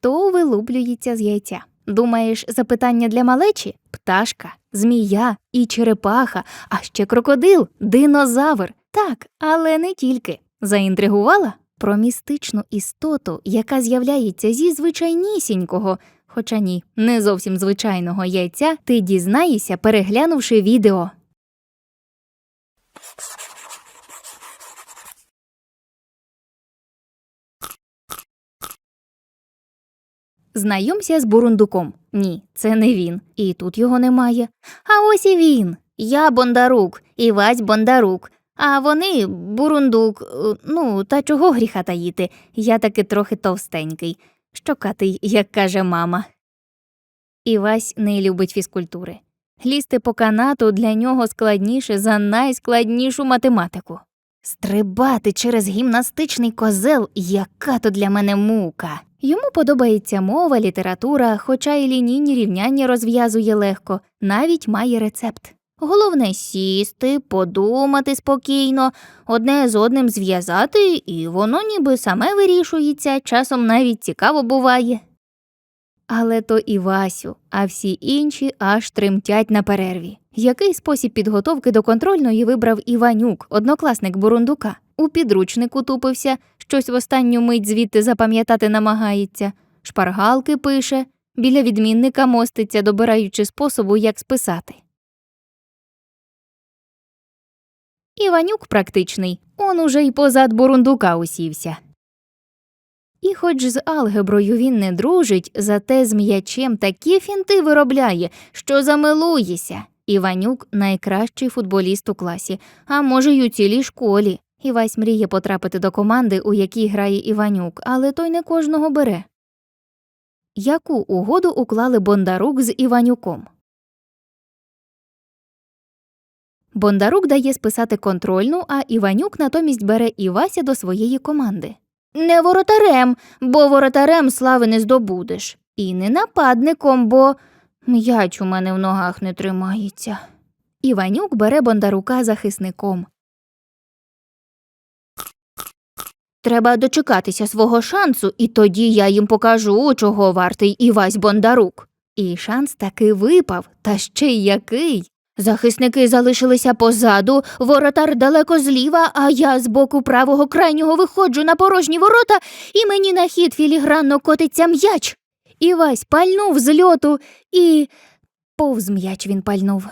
Хто вилуплюється з яйця? Думаєш, запитання для малечі? Пташка, змія і черепаха, а ще крокодил, динозавр. Так, але не тільки. Заінтригувала? Про містичну істоту, яка з'являється зі звичайнісінького, хоча ні, не зовсім звичайного яйця, ти дізнаєшся, переглянувши відео. Знайомся з бурундуком. Ні, це не він, і тут його немає. А ось і він. Я Бондарук, і Вась Бондарук. А вони бурундук. Е, Ну, та чого гріха таїти? Я таки трохи товстенький, щокатий, як каже мама. Івась не любить фізкультури. Лізти по канату для нього складніше за найскладнішу математику. Стрибати через гімнастичний козел, яка то для мене мука. Йому подобається мова, література, хоча і лінійні рівняння розв'язує легко, навіть має рецепт. Головне сісти, подумати спокійно, одне з одним зв'язати, і воно ніби саме вирішується, часом навіть цікаво буває. Але то і Васю, а всі інші аж тремтять на перерві. Який спосіб підготовки до контрольної вибрав Іванюк, однокласник бурундука? У підручнику тупився, щось в останню мить звідти запам'ятати намагається, шпаргалки пише, біля відмінника моститься, добираючи способу, як списати. Іванюк практичний, он уже й позад бурундука усівся. І хоч з алгеброю він не дружить, зате з м'ячем такі фінти виробляє, що замилуєся. Іванюк найкращий футболіст у класі, а може, й у цілій школі. Івась мріє потрапити до команди, у якій грає Іванюк, але той не кожного бере. Яку угоду уклали Бондарук з Іванюком? Бондарук дає списати контрольну, а Іванюк натомість бере Івася до своєї команди. Не воротарем, бо воротарем слави не здобудеш. І не нападником, бо м'яч у мене в ногах не тримається. Іванюк бере Бондарука захисником. Треба дочекатися свого шансу, і тоді я їм покажу, чого вартий Івась Бондарук. І шанс таки випав, та ще й який. Захисники залишилися позаду, воротар далеко зліва, а я з боку правого крайнього виходжу на порожні ворота, і мені на хід філігранно котиться м'яч. Івась пальнув з льоту і. повз м'яч він пальнув.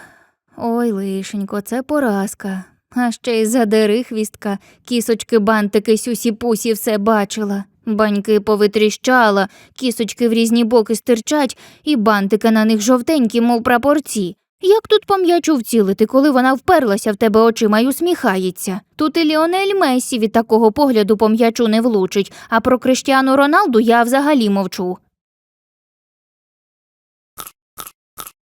Ой, лишенько, це поразка. А ще й задери хвістка, кісочки бантики сюсі пусі все бачила. Баньки повитріщала, кісочки в різні боки стирчать, і бантики на них жовтенькі, мов прапорці. Як тут по м'ячу вцілити, коли вона вперлася в тебе очима й усміхається? Тут і Ліонель Месі від такого погляду по м'ячу не влучить, а про Криштіану Роналду я взагалі мовчу.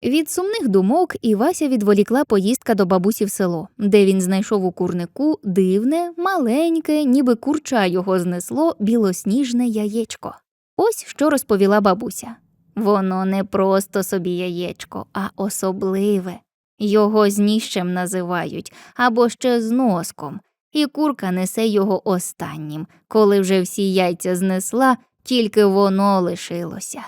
Від сумних думок Івася відволікла поїздка до бабусі в село, де він знайшов у курнику дивне, маленьке, ніби курча його знесло білосніжне яєчко. Ось що розповіла бабуся. Воно не просто собі яєчко, а особливе. Його зніщем називають або ще з носком, і курка несе його останнім, коли вже всі яйця знесла, тільки воно лишилося.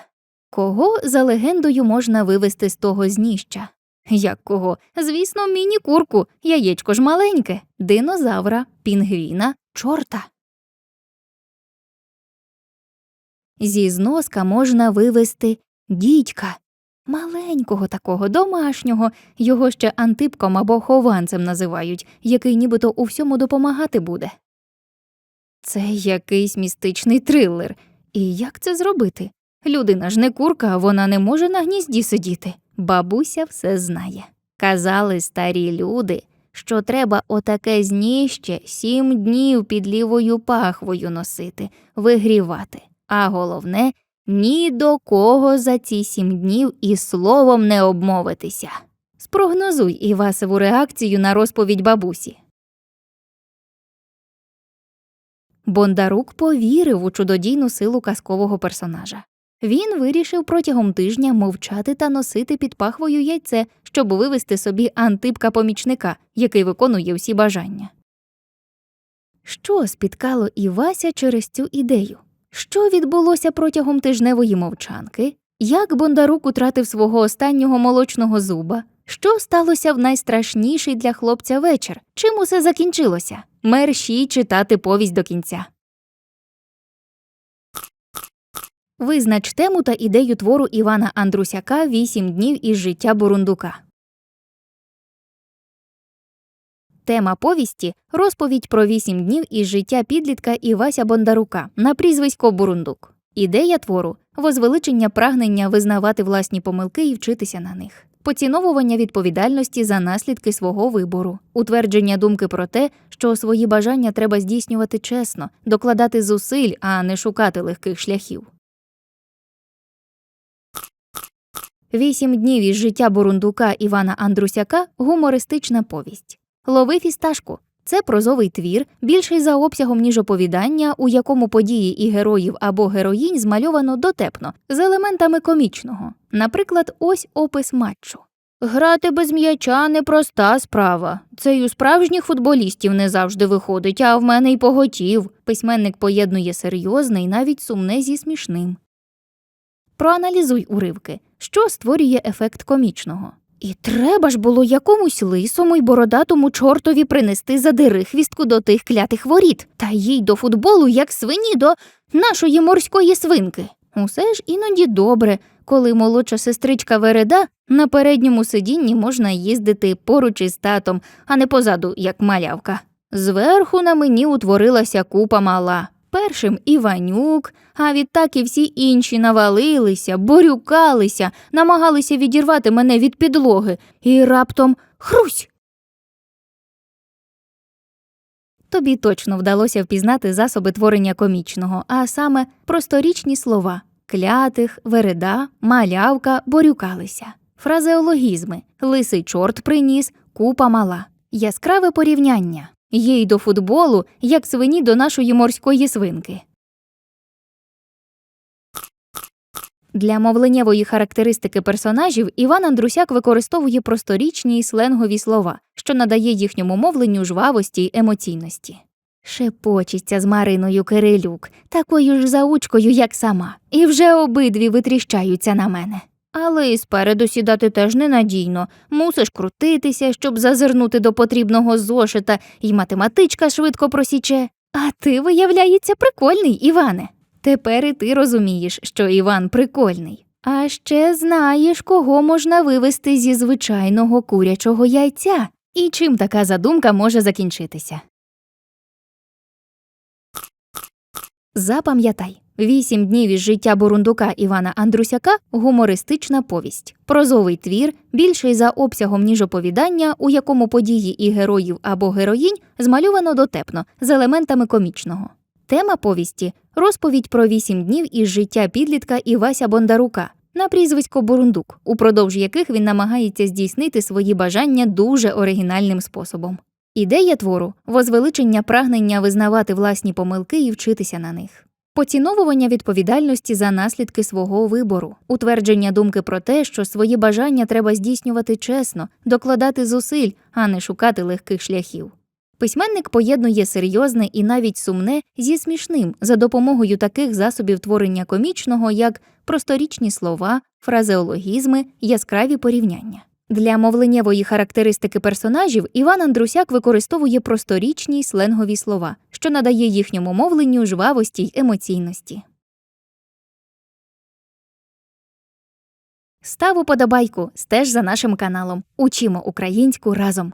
Кого за легендою можна вивести з того зніща? Як кого? Звісно, міні-курку, яєчко ж маленьке, динозавра, пінгвіна, чорта. Зі зноска можна вивести дідька, маленького такого, домашнього, його ще антипком або хованцем називають, який нібито у всьому допомагати буде. Це якийсь містичний трилер. І як це зробити? Людина ж не курка, вона не може на гнізді сидіти. Бабуся все знає. Казали старі люди, що треба отаке зніще сім днів під лівою пахвою носити, вигрівати. А головне, ні до кого за ці сім днів і словом не обмовитися. Спрогнозуй Івасову реакцію на розповідь бабусі. Бондарук повірив у чудодійну силу казкового персонажа. Він вирішив протягом тижня мовчати та носити під пахвою яйце, щоб вивести собі антипка помічника, який виконує всі бажання. Що спіткало Івася через цю ідею? Що відбулося протягом тижневої мовчанки? Як Бондарук утратив свого останнього молочного зуба? Що сталося в найстрашніший для хлопця вечір? Чим усе закінчилося? Мерщій читати повість до кінця. Визнач тему та ідею твору Івана Андрусяка Вісім днів із життя Бурундука. Тема повісті розповідь про вісім днів із життя підлітка Івася Бондарука на прізвисько Бурундук. Ідея твору возвеличення прагнення визнавати власні помилки і вчитися на них, поціновування відповідальності за наслідки свого вибору, утвердження думки про те, що свої бажання треба здійснювати чесно, докладати зусиль, а не шукати легких шляхів. Вісім днів із життя бурундука Івана Андрусяка гумористична повість. Лови фісташку. Це прозовий твір, більший за обсягом, ніж оповідання, у якому події і героїв або героїнь змальовано дотепно, з елементами комічного. Наприклад, ось опис матчу. Грати без м'яча непроста справа. Це й у справжніх футболістів не завжди виходить, а в мене й поготів. Письменник поєднує серйозне і навіть сумне зі смішним. Проаналізуй уривки, що створює ефект комічного. І треба ж було якомусь лисому й бородатому чортові принести задири хвістку до тих клятих воріт, та їй до футболу, як свині до нашої морської свинки. Усе ж іноді добре, коли молодша сестричка Вереда на передньому сидінні можна їздити поруч із татом, а не позаду, як малявка. Зверху на мені утворилася купа мала. Першим Іванюк, а відтак і всі інші навалилися, борюкалися, намагалися відірвати мене від підлоги, і раптом хрусь. Тобі точно вдалося впізнати засоби творення комічного, а саме просторічні слова клятих, вереда, малявка, борюкалися, фразеологізми, лисий чорт приніс, купа мала, яскраве порівняння. Є й до футболу, як свині до нашої морської свинки. Для мовленнєвої характеристики персонажів Іван Андрусяк використовує просторічні й сленгові слова, що надає їхньому мовленню жвавості й емоційності. Шепочеться з Мариною Кирилюк, такою ж заучкою, як сама, і вже обидві витріщаються на мене. Але і спереду сідати теж ненадійно. Мусиш крутитися, щоб зазирнути до потрібного зошита, і математичка швидко просіче. А ти, виявляється, прикольний, Іване. Тепер і ти розумієш, що Іван прикольний. А ще знаєш, кого можна вивести зі звичайного курячого яйця, і чим така задумка може закінчитися. Запам'ятай. Вісім днів із життя бурундука Івана Андрусяка гумористична повість, прозовий твір, більший за обсягом ніж оповідання, у якому події і героїв або героїнь змальовано дотепно з елементами комічного. Тема повісті розповідь про вісім днів із життя підлітка Івася Бондарука на прізвисько Бурундук, упродовж яких він намагається здійснити свої бажання дуже оригінальним способом. Ідея твору возвеличення прагнення визнавати власні помилки і вчитися на них. Поціновування відповідальності за наслідки свого вибору, утвердження думки про те, що свої бажання треба здійснювати чесно, докладати зусиль, а не шукати легких шляхів. Письменник поєднує серйозне і навіть сумне зі смішним за допомогою таких засобів творення комічного, як просторічні слова, фразеологізми, яскраві порівняння. Для мовленнєвої характеристики персонажів Іван Андрусяк використовує просторічні сленгові слова, що надає їхньому мовленню жвавості й емоційності. Став уподобайку, стеж за нашим каналом. Учимо українську разом.